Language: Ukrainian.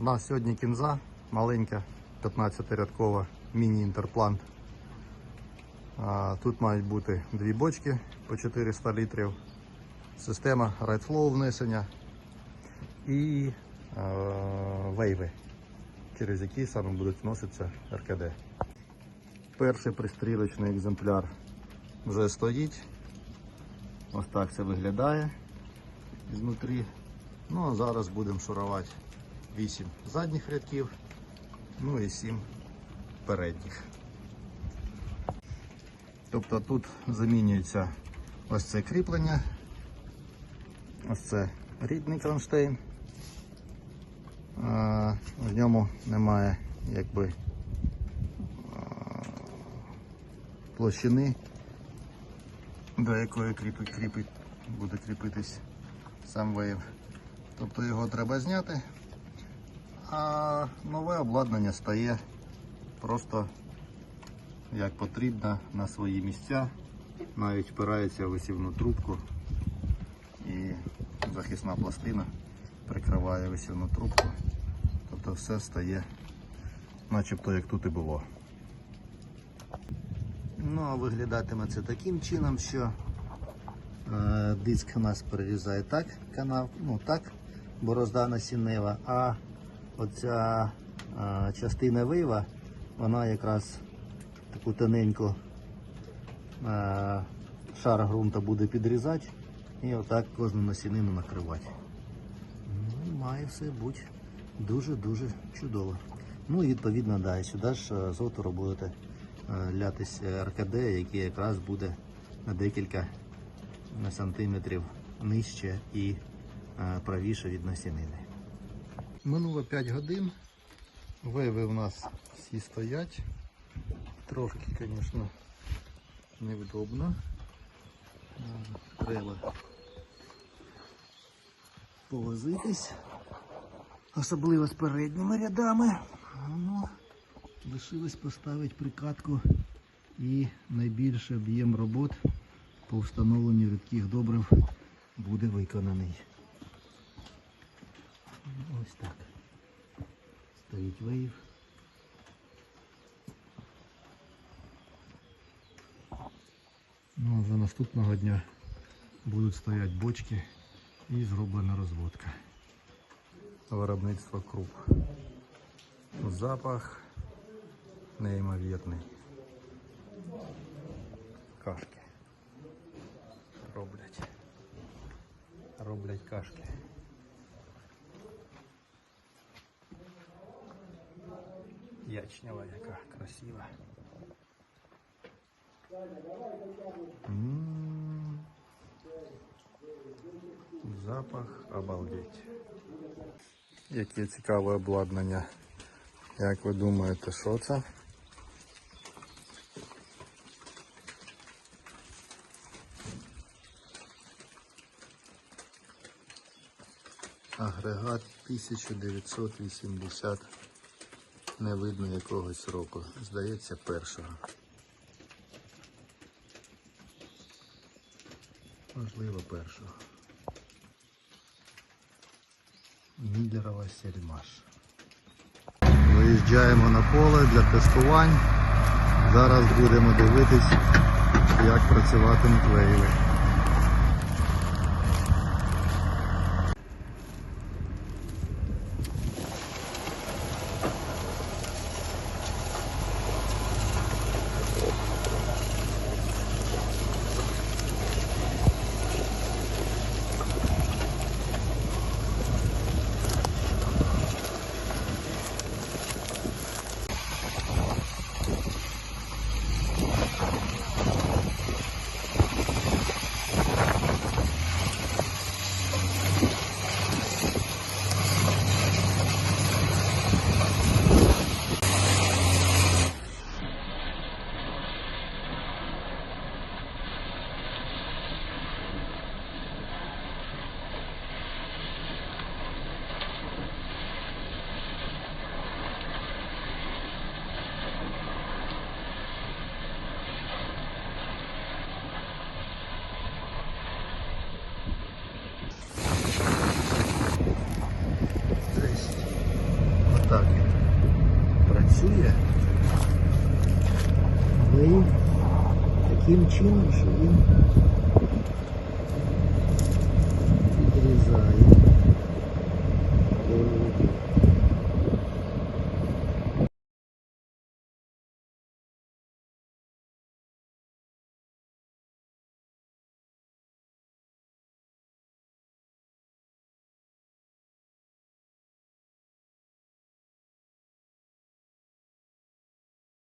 У нас сьогодні кінза маленька, 15-рядкова міні-інтерплант. Тут мають бути дві бочки по 400 літрів, система Right Flow внесення і е, вейви, через які саме будуть вноситися РКД. Перший пристрілочний екземпляр вже стоїть. Ось так це виглядає знутрі. Ну а зараз будемо шурувати 8 задніх рядків, ну і 7 передніх. Тобто тут замінюється ось це кріплення, ось це рідний кронштейн. В ньому немає якби площини, до якої кріпить, кріпить, буде кріпитись сам вейв. Тобто його треба зняти, а нове обладнання стає просто як потрібно на свої місця, навіть впирається висівну трубку і захисна пластина прикриває висівну трубку. Тобто все стає начебто як тут і було. Ну а виглядатиме це таким чином, що е, диск у нас перерізає так канал, ну так, борозда насіннева, а оця е, частина вива, вона якраз таку тоненьку е, шар ґрунта буде підрізати і отак кожну насінину накривати. Ну, має все бути дуже-дуже чудово. Ну і відповідно да, сюди ж е, з отвору будете е, лятись РКД, який якраз буде на декілька сантиметрів нижче і е, правіше від насінини. Минуло 5 годин. Виви у нас всі стоять. Трошки, звісно, невдобно. Треба повозитись. Особливо з передніми рядами. Ну, лишилось поставити прикатку і найбільший об'єм робот по встановленню рідких добрив буде виконаний. Ось так. Стоїть вейв. Ну, а вже наступного дня будуть стояти бочки і зроблена розводка. Виробництво круп. Запах неймовірний. Кашки. Роблять. Роблять кашки. Ячнева яка красива. Запах обалдеть. Яке цікаве обладнання. Як ви думаєте, що це? Агрегат 1980. Не видно якогось року. Здається, першого. Можливо, першого. Міллерова сельмаш. Виїжджаємо на поле для тестувань. Зараз будемо дивитись, як працюватимуть вейви. Ну таким чином, що він підрізає.